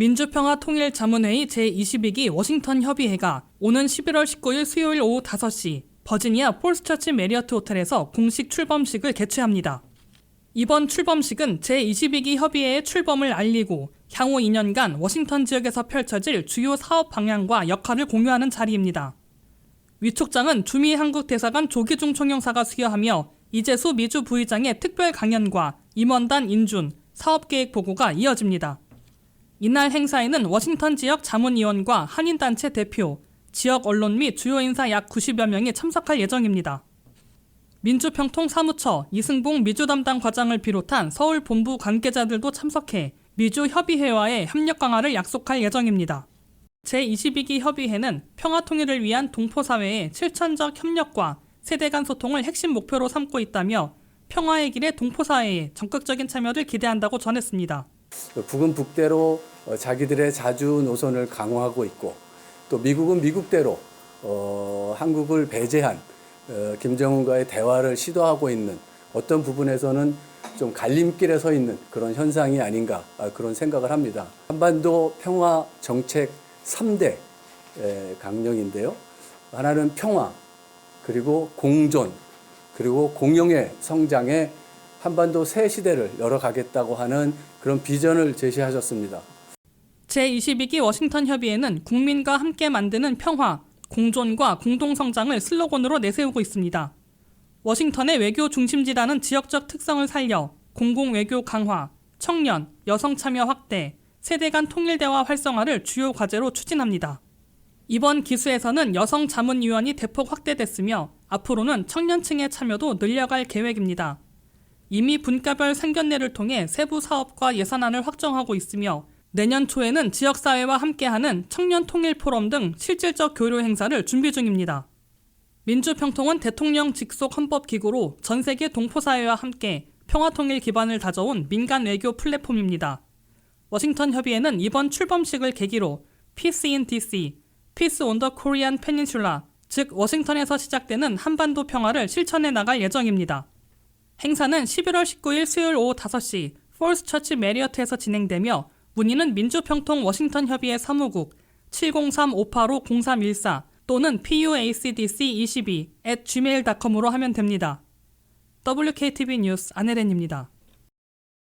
민주평화 통일 자문회의 제22기 워싱턴 협의회가 오는 11월 19일 수요일 오후 5시 버지니아 폴스처치 메리어트 호텔에서 공식 출범식을 개최합니다. 이번 출범식은 제22기 협의회의 출범을 알리고 향후 2년간 워싱턴 지역에서 펼쳐질 주요 사업 방향과 역할을 공유하는 자리입니다. 위촉장은 주미 한국 대사관 조기중 총영사가 수여하며 이재수 미주 부의장의 특별 강연과 임원단 인준, 사업계획 보고가 이어집니다. 이날 행사에는 워싱턴 지역 자문위원과 한인단체 대표, 지역 언론 및 주요 인사 약 90여 명이 참석할 예정입니다. 민주평통 사무처 이승봉 미주 담당 과장을 비롯한 서울 본부 관계자들도 참석해 미주 협의회와의 협력 강화를 약속할 예정입니다. 제22기 협의회는 평화 통일을 위한 동포사회의 실천적 협력과 세대 간 소통을 핵심 목표로 삼고 있다며 평화의 길에 동포사회의 적극적인 참여를 기대한다고 전했습니다. 북은 북대로 어, 자기들의 자주 노선을 강화하고 있고 또 미국은 미국대로 어, 한국을 배제한 어, 김정은과의 대화를 시도하고 있는 어떤 부분에서는 좀 갈림길에 서 있는 그런 현상이 아닌가 아, 그런 생각을 합니다. 한반도 평화 정책 3대 강령인데요. 하나는 평화, 그리고 공존, 그리고 공영의 성장에 한반도 새 시대를 열어가겠다고 하는 그런 비전을 제시하셨습니다. 제22기 워싱턴 협의회는 국민과 함께 만드는 평화, 공존과 공동성장을 슬로건으로 내세우고 있습니다. 워싱턴의 외교 중심지라는 지역적 특성을 살려 공공 외교 강화, 청년, 여성 참여 확대, 세대 간 통일 대화 활성화를 주요 과제로 추진합니다. 이번 기수에서는 여성 자문위원이 대폭 확대됐으며 앞으로는 청년층의 참여도 늘려갈 계획입니다. 이미 분과별 상견례를 통해 세부 사업과 예산안을 확정하고 있으며 내년 초에는 지역사회와 함께하는 청년 통일 포럼 등 실질적 교류 행사를 준비 중입니다. 민주평통은 대통령 직속 헌법기구로 전 세계 동포사회와 함께 평화통일 기반을 다져온 민간 외교 플랫폼입니다. 워싱턴 협의회는 이번 출범식을 계기로 Peace in DC, Peace on the Korean Peninsula, 즉 워싱턴에서 시작되는 한반도 평화를 실천해 나갈 예정입니다. 행사는 11월 19일 수요일 오후 5시 폴스 처치 메리어트에서 진행되며 문의는 민주평통 워싱턴 협의회 사무국 703-585-0314 또는 puacdc22 at gmail.com으로 하면 됩니다. WKTV 뉴스 안혜렌입니다.